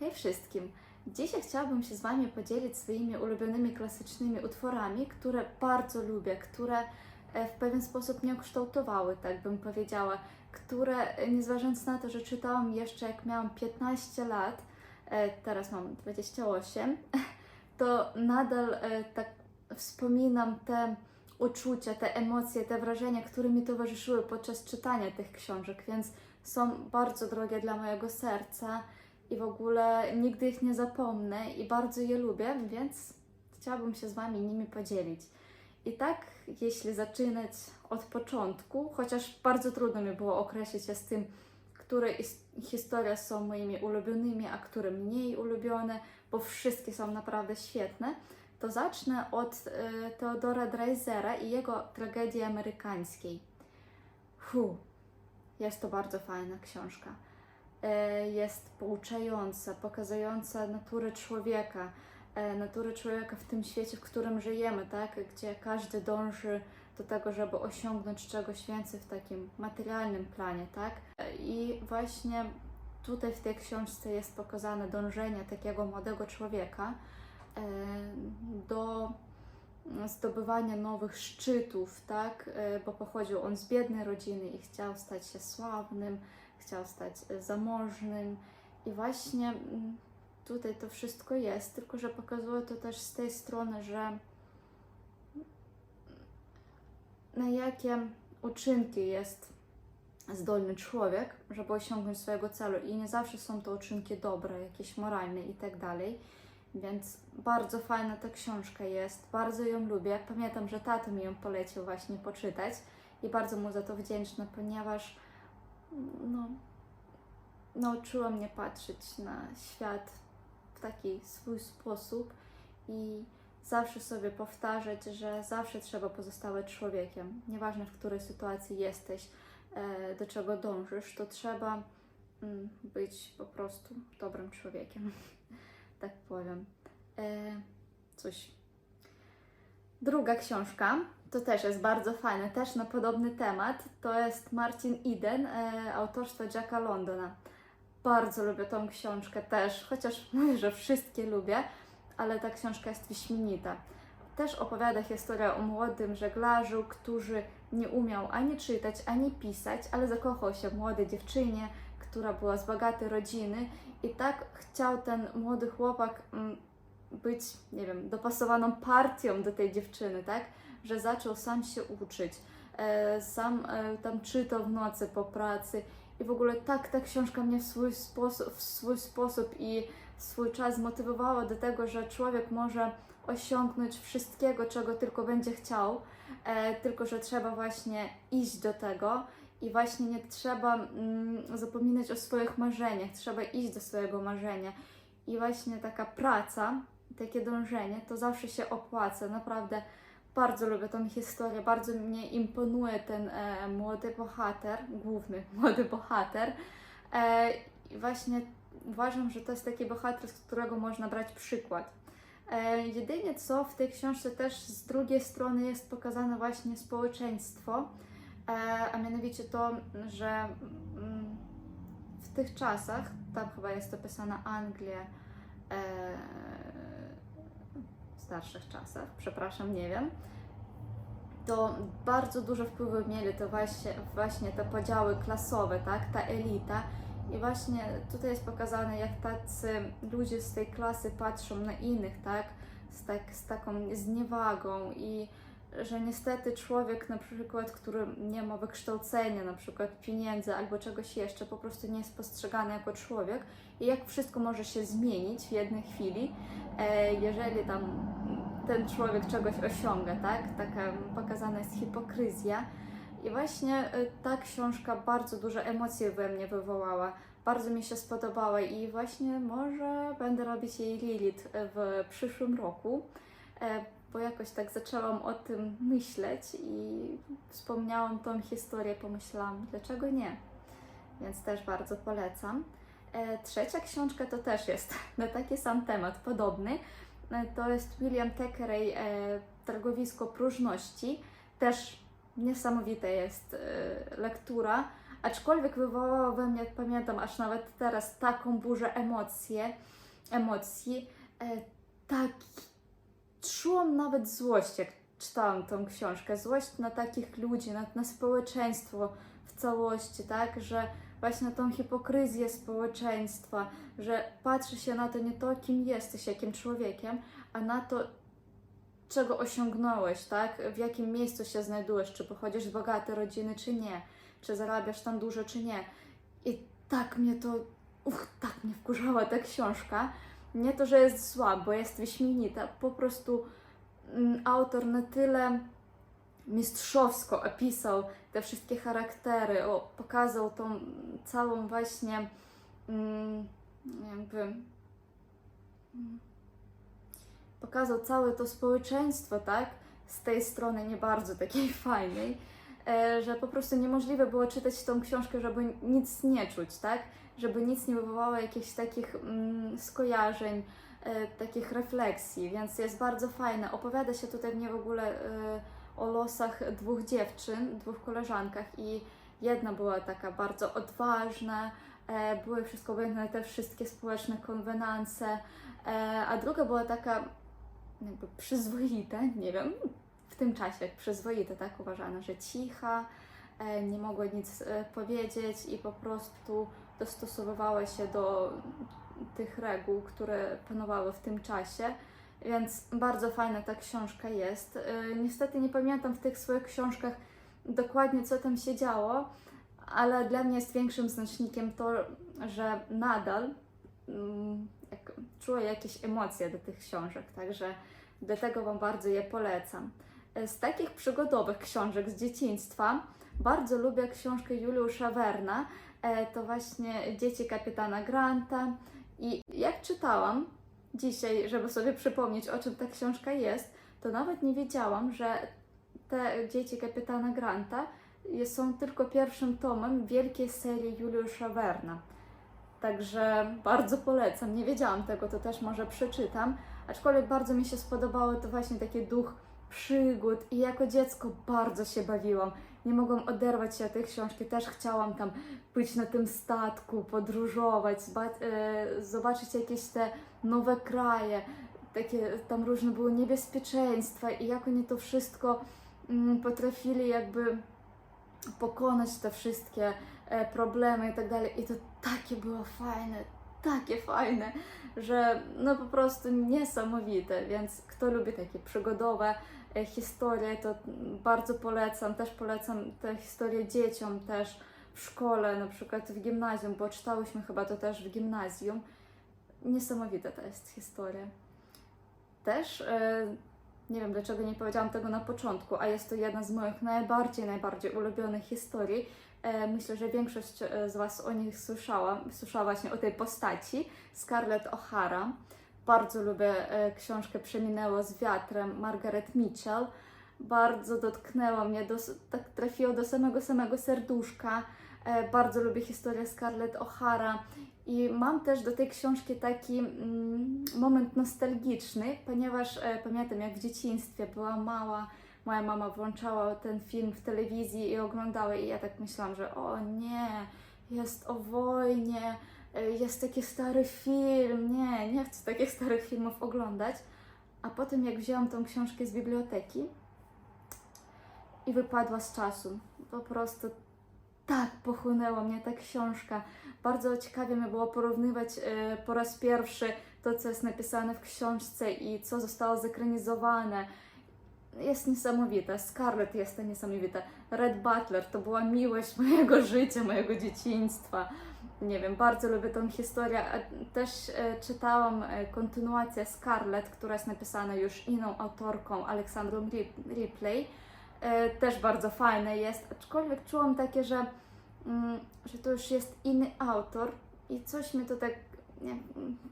Hej wszystkim! Dzisiaj chciałabym się z Wami podzielić swoimi ulubionymi klasycznymi utworami, które bardzo lubię, które e, w pewien sposób mnie ukształtowały, tak bym powiedziała, które e, nie zważając na to, że czytałam jeszcze jak miałam 15 lat, e, teraz mam 28, to nadal tak wspominam te uczucia, te emocje, te wrażenia, które mi towarzyszyły podczas czytania tych książek, więc są bardzo drogie dla mojego serca i w ogóle nigdy ich nie zapomnę i bardzo je lubię, więc chciałabym się z Wami nimi podzielić. I tak, jeśli zaczynać od początku, chociaż bardzo trudno mi było określić się z tym, które is- historie są moimi ulubionymi, a które mniej ulubione, bo wszystkie są naprawdę świetne, to zacznę od e, Teodora Dreisera i jego tragedii amerykańskiej. Fu, jest to bardzo fajna książka. E, Jest pouczająca, pokazująca naturę człowieka, e, naturę człowieka w tym świecie, w którym żyjemy, tak? Gdzie każdy dąży do tego, żeby osiągnąć czegoś więcej w takim materialnym planie, tak? E, I właśnie tutaj w tej książce jest pokazane dążenie takiego młodego człowieka do zdobywania nowych szczytów, tak? Bo pochodził on z biednej rodziny i chciał stać się sławnym, chciał stać e, zamożnym i właśnie mm, tutaj to wszystko jest, tylko że pokazuje to też z tej strony, że na jakie uczynki jest zdolny człowiek, żeby osiągnąć swojego celu i nie zawsze są to uczynki dobre, jakieś moralne i tak dalej. Więc bardzo fajna ta książka jest, bardzo ją lubię. Pamiętam, że tato mi ją polecił właśnie poczytać i bardzo mu za to wdzięczna, ponieważ no, nauczyła mnie patrzeć na świat w taki swój sposób i zawsze sobie powtarzać, że zawsze trzeba pozostawać człowiekiem. Nieważne w której sytuacji jesteś, e, do czego dążysz, to trzeba mm, być po prostu dobrym człowiekiem. tak powiem. E, coś. Druga książka, to też jest bardzo fajne, też na podobny temat. To jest Martin Eden, e, autorstwa Jacka Londona. Bardzo lubię tą książkę też, chociaż mówię, że wszystkie lubię, ale ta książka jest wyśmienita. Też opowiada historię o młodym żeglarzu, który nie umiał ani czytać, ani pisać, ale zakochał się w młodej dziewczynie, która była z bogatej rodziny i tak chciał ten młody chłopak mm, być, nie wiem, dopasowaną partią do tej dziewczyny, tak? Że zaczął sam się uczyć, e, sam e, tam czytał w nocy po pracy i w ogóle tak ta książka mnie w swój sposób, w swój sposób i w swój czas zmotywowała do tego, że człowiek może osiągnąć wszystkiego, czego tylko będzie chciał, e, tylko że trzeba właśnie iść do tego i właśnie nie trzeba mm, zapominać o swoich marzeniach, trzeba iść do swojego marzenia. I właśnie taka praca, takie dążenie, to zawsze się opłaca. Naprawdę bardzo lubię tą historię, bardzo mnie imponuje ten e, młody bohater, główny młody bohater. E, I właśnie uważam, że to jest taki bohater, z którego można brać przykład. E, jedynie co w tej książce też z drugiej strony jest pokazane właśnie społeczeństwo, e, a mianowicie to, że mm, w tych czasach, tam chyba jest opisana Anglia e, starszych czasach, przepraszam, nie wiem, to bardzo duży wpływ mieli to właśnie, właśnie te podziały klasowe, tak, ta elita. I właśnie tutaj jest pokazane, jak tacy ludzie z tej klasy patrzą na innych, tak, z, tak, z taką zniewagą i że niestety człowiek na przykład, który nie ma wykształcenia, na przykład pieniędzy albo czegoś jeszcze, po prostu nie jest postrzegany jako człowiek i jak wszystko może się zmienić w jednej chwili, e, jeżeli tam ten człowiek czegoś osiąga, tak? Taka pokazana jest hipokryzja. I właśnie y, ta książka bardzo duże emocje we mnie wywołała. Bardzo mi się spodobała i właśnie może będę robić jej Lilith w przyszłym roku, e, bo jakoś tak zaczęłam o tym myśleć i wspomniałam tą historię, pomyślałam, dlaczego nie? Więc też bardzo polecam. E, Trzecia książka to też jest na taki sam temat, podobny. E, To jest William Thackeray, e, Targowisko Próżności. Też niesamowita jest lektura, aczkolwiek wywołała we mnie, pamiętam, aż nawet teraz taką burzę emocje, emocji, e, tak czułam nawet złość, jak czytałam tą książkę, złość na takich ludzi, na, na społeczeństwo w całości, tak, że właśnie tą hipokryzję społeczeństwa, że patrzy się na to nie to, kim jesteś, jakim człowiekiem, a na to, czego osiągnąłeś, tak? W jakim miejscu się znajdujesz, czy pochodzisz z bogatej rodziny, czy nie, czy zarabiasz tam dużo, czy nie. I tak mnie to, uch, tak mnie wkurzała ta książka. Nie to, że jest zła, bo jest wyśmienita, po prostu mm, autor na tyle mistrzowsko opisał te wszystkie charaktery, o, pokazał tą całą właśnie mm, jakby mm, pokazał całe to społeczeństwo, tak, z tej strony nie bardzo takiej fajnej, że po prostu niemożliwe było czytać tą książkę, żeby nic nie czuć, tak, żeby nic nie wywołało jakichś takich mm, skojarzeń, e, takich refleksji, więc jest bardzo fajne. Opowiada się tutaj mnie w ogóle e, o losach dwóch dziewczyn, dwóch koleżankach i jedna była taka bardzo odważna, e, były wszystko obojętne te wszystkie społeczne konwenanse, e, a druga była taka jakby przyzwoita, nie wiem, w tym czasie jak przyzwoita, tak uważana, że cicha, e, nie mogła nic e, powiedzieć i po prostu dostosowywała się do tych reguł, które panowały w tym czasie. Więc bardzo fajna ta książka jest. E, Niestety nie pamiętam w tych swoich książkach dokładnie, co tam się działo, ale dla mnie jest większym znacznikiem to, że nadal mm, czuję jakieś emocje do tych książek, także dlatego Wam bardzo je polecam. Z takich przygodowych książek z dzieciństwa bardzo lubię książkę Juliusza Werna, e, to właśnie Dzieci kapitana Granta i jak czytałam dzisiaj, żeby sobie przypomnieć o czym ta książka jest, to nawet nie wiedziałam, że te Dzieci kapitana Granta są tylko pierwszym tomem wielkiej serii Juliusza Werna. Także bardzo polecam. Nie wiedziałam tego, to też może przeczytam. Aczkolwiek bardzo mi się spodobało to właśnie taki duch przygód i jako dziecko bardzo się bawiłam. Nie mogłam oderwać się od tej książki. Też chciałam tam być na tym statku, podróżować, e, zobaczyć jakieś te nowe kraje. Takie tam różne były niebezpieczeństwa i jak oni to wszystko mm, potrafili jakby pokonać te wszystkie e, problemy i tak dalej. I to takie było fajne, takie fajne, że no po prostu niesamowite. Więc kto lubi takie przygodowe e, historie, to bardzo polecam. Też polecam te historie dzieciom też w szkole, na przykład w gimnazjum, bo czytałyśmy chyba to też w gimnazjum. Niesamowita to jest historia. Też e, nie wiem dlaczego nie powiedziałam tego na początku, a jest to jedna z moich najbardziej, najbardziej ulubionych historii. E, Myślę, że większość z Was o nich słyszała, słyszała właśnie o tej postaci, Scarlett O'Hara. Bardzo lubię e, książkę Przeminęło z wiatrem Margaret Mitchell. Bardzo dotknęła mnie, do, tak trafiło do samego, samego serduszka. E, Bardzo lubię historię Scarlett O'Hara i mam też do tej książki taki mm, moment nostalgiczny, ponieważ e, pamiętam jak w dzieciństwie była mała, moja mama włączała ten film w telewizji i oglądała i ja tak myślałam, że o nie, jest o wojnie, jest taki stary film, nie, nie chcę takich starych filmów oglądać. A potem jak wzięłam tą książkę z biblioteki i wypadła z czasu, po prostu tak pochłonęła mnie ta książka. Bardzo ciekawie mi było porównywać e, po raz pierwszy to, co jest napisane w książce i co zostało zekranizowane. Jest niesamowite. Scarlett jest to niesamowite. Red Butler to była miłość mojego życia, mojego dzieciństwa. Nie wiem, bardzo lubię tą historię. A Też e, czytałam e, kontynuację Scarlett, która jest napisana już inną autorką, Aleksandrą Rip- Ripley. E, Też bardzo fajne jest, aczkolwiek czułam takie, że, mm, że to już jest inny autor i coś mi to tak, nie,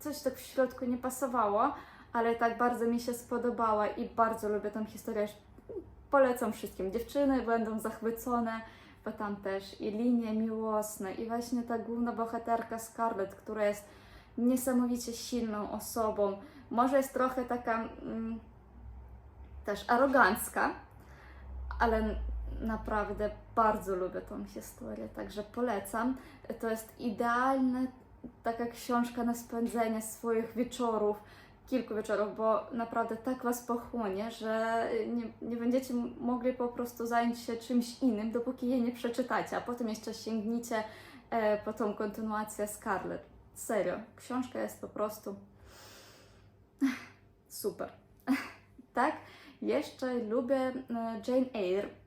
coś tak w środku nie pasowało, ale tak bardzo mi się spodobała i bardzo lubię tą historię. Polecam wszystkim. Dziewczyny będą zachwycone, bo tam też i linie miłosne, i właśnie ta główna bohaterka Scarlett, która jest niesamowicie silną osobą. Może jest trochę taka mm, też arogancka, ale naprawdę bardzo lubię tą historię, także polecam. To jest idealna taka książka na spędzenie swoich wieczorów, kilku wieczorów, bo naprawdę tak Was pochłonie, że nie, nie będziecie mogli po prostu zająć się czymś innym, dopóki jej nie przeczytacie, a potem jeszcze sięgniecie e, po tą kontynuację Scarlet. Serio, książka jest po prostu super. tak, jeszcze lubię e, Jane Eyre.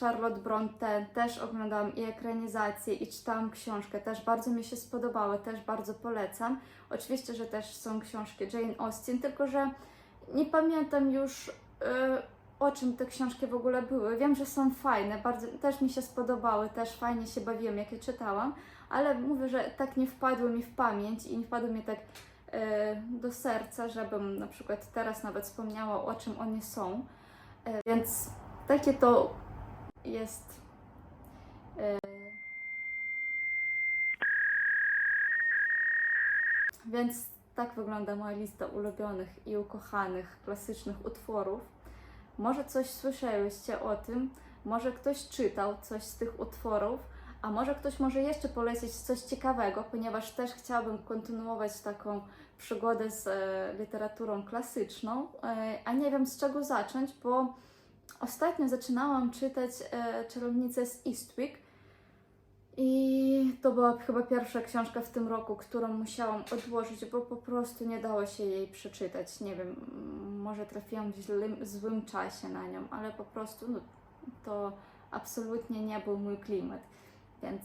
Charlotte Bronte też oglądałam i ekranizację i czytałam książkę, też bardzo mi się spodobały, też bardzo polecam. Oczywiście, że też są książki Jane Austen, tylko że nie pamiętam już y, o czym te książki w ogóle były. Wiem, że są fajne, bardzo, też mi się spodobały, też fajnie się bawiłam, jak je czytałam, ale mówię, że tak nie wpadły mi w pamięć i nie wpadły mi tak y, do serca, żebym na przykład teraz nawet wspomniała o czym one są. Y, więc takie to jest. e, Więc tak wygląda moja lista ulubionych i ukochanych klasycznych utworów. Może coś słyszałyście o tym, może ktoś czytał coś z tych utworów, a może ktoś może jeszcze polecić coś ciekawego, ponieważ też chciałabym kontynuować taką przygodę z e, literaturą klasyczną, e, a nie wiem z czego zacząć, bo Ostatnio zaczynałam czytać e, Czarownicę z Eastwick i to była chyba pierwsza książka w tym roku, którą musiałam odłożyć, bo po prostu nie dało się jej przeczytać. Nie wiem, może trafiłam w złym, czasie na nią, ale po prostu no, to absolutnie nie był mój klimat. Więc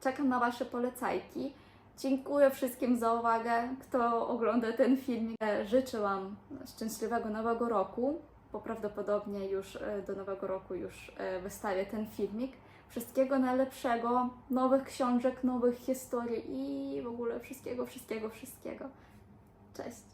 czekam na Wasze polecajki. Dziękuję wszystkim za uwagę, kto ogląda ten film. Życzę Wam szczęśliwego nowego roku bo prawdopodobnie już e, do nowego roku już e, wystawię ten filmik. Wszystkiego najlepszego, nowych książek, nowych historii i w ogóle wszystkiego, wszystkiego, wszystkiego. Cześć!